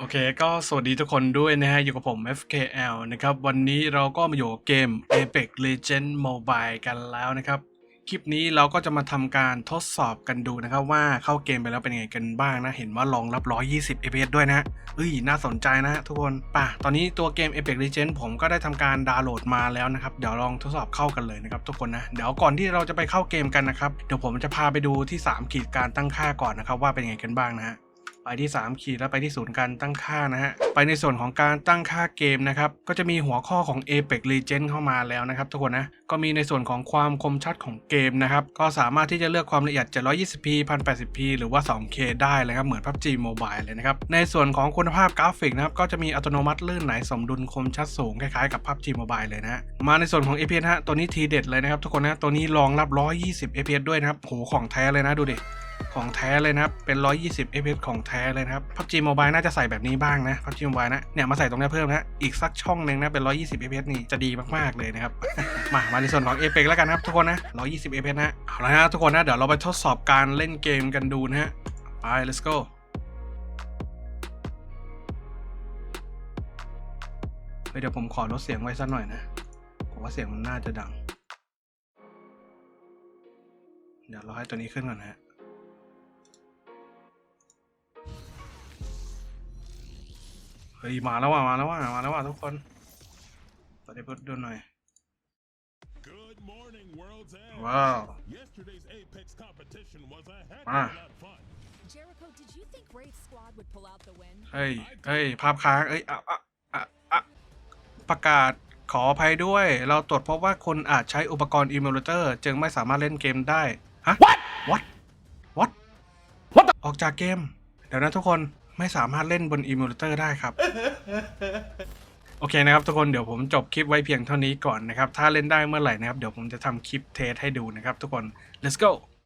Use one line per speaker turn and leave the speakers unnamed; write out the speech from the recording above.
โอเคก็สวัสดีทุกคนด้วยนะฮะ อยู่กับผม FKL นะครับ วันนี้เราก็มาอยู่กับเกม Apex Legends Mobile กันแล้วนะครับ คลิปนี้เราก็จะมาทำการทดสอบกันดูนะครับ ว่าเข้าเกมไปแล้วเป็นยังไงกันบ้างนะ เห็นว่ารองรับ 120 fps ด้วยนะเอ้ย น่าสนใจนะทุกคนป่ะ ตอนนี้ตัวเกม Apex Legends ผมก็ได้ทำการดาวน์โหลดมาแล้วนะครับ เดี๋ยวลองทดสอบเข้ากันเลยนะครับทุกคนนะ เดี๋ยวก่อนที่เราจะไปเข้าเกมกันนะครับ เดี๋ยวผมจะพาไปดูที่3ขีดการตั้งค่าก่อนนะครับว่าเป็นยังไงกันบ้างนะฮะ ไปที่ 3 ขีดแล้วไปที่ศูนย์การตั้งค่านะฮะ ไปในส่วนของการตั้งค่าเกมนะครับ ก็จะมีหัวข้อของ Apex Legend เข้ามาแล้วนะครับทุกคนนะ ก็มีในส่วนของความคมชัดของเกมนะครับ ก็สามารถที่จะเลือกความละเอียด 720p 1080p หรือว่า 2k ได้เลยครับ เหมือน PUBG Mobile เลยนะครับ ในส่วนของคุณภาพกราฟิกนะครับ ก็จะมีอัตโนมัติลื่นไหลสมดุลคมชัดสูงคล้ายๆกับ PUBG Mobile เลยนะฮะ มาในส่วนของ FPS ฮะ ตัวนี้ทีเด็ดเลยนะครับทุกคนนะ ตัวนี้รองรับ 120 FPS ด้วยนะครับ โห ของแท้เลยนะ ดูดิ ของแท้เลยนะครับ เป็น 120 fps ของแท้เลยนะครับ PUBG Mobile น่าจะใส่แบบนี้บ้างนะ PUBG Mobile นะ เนี่ยมาใส่ตรงนี้เพิ่มนะ อีกสักช่องหนึ่งนะ เป็น 120 fps นี่จะดีมากๆเลยนะครับ มา มาในส่วนของ Apex แล้วกันนะครับทุกคนนะ 120 fps นะ เอาละนะทุกคนนะ เดี๋ยวเราไปทดสอบการเล่นเกมกันดูนะฮะ ไป let's go เฮ้ยเดี๋ยวผมขอลดเสียงไว้สักหน่อยนะ ผมว่าเสียงมันน่าจะดัง เดี๋ยวเราให้ตัวนี้ขึ้นก่อนนะ เฮ้ยมาแล้วว่ะมาแล้วว่ะมาแล้วว่ะทุกคนตอนนี้พูดดูหน่อย
Good morning, World's End.
Wow.
Yesterday's Apex competition was a heck
Ah.
of a lot of fun.
Jericho, did you think Wraith Squad would pull out the win?
เฮ้ยเฮ้ยภาพค้างเอ้ยอะอะอะอะประกาศขออภัยด้วย เราตรวจพบว่าคุณอาจใช้อุปกรณ์อิมูเลเตอร์จึงไม่สามารถเล่นเกมได้ ฮะ What What What What ออกจากเกม เดี๋ยวนะทุกคน ไม่สามารถเล่นบนอิมูเลเตอร์ได้ครับ โอเคนะครับทุกคนเดี๋ยวผมจบคลิปไว้เพียงเท่านี้ก่อนนะครับ ถ้าเล่นได้เมื่อไหร่นะครับ เดี๋ยวผมจะทำคลิปเทสให้ดูนะครับทุกคน let's go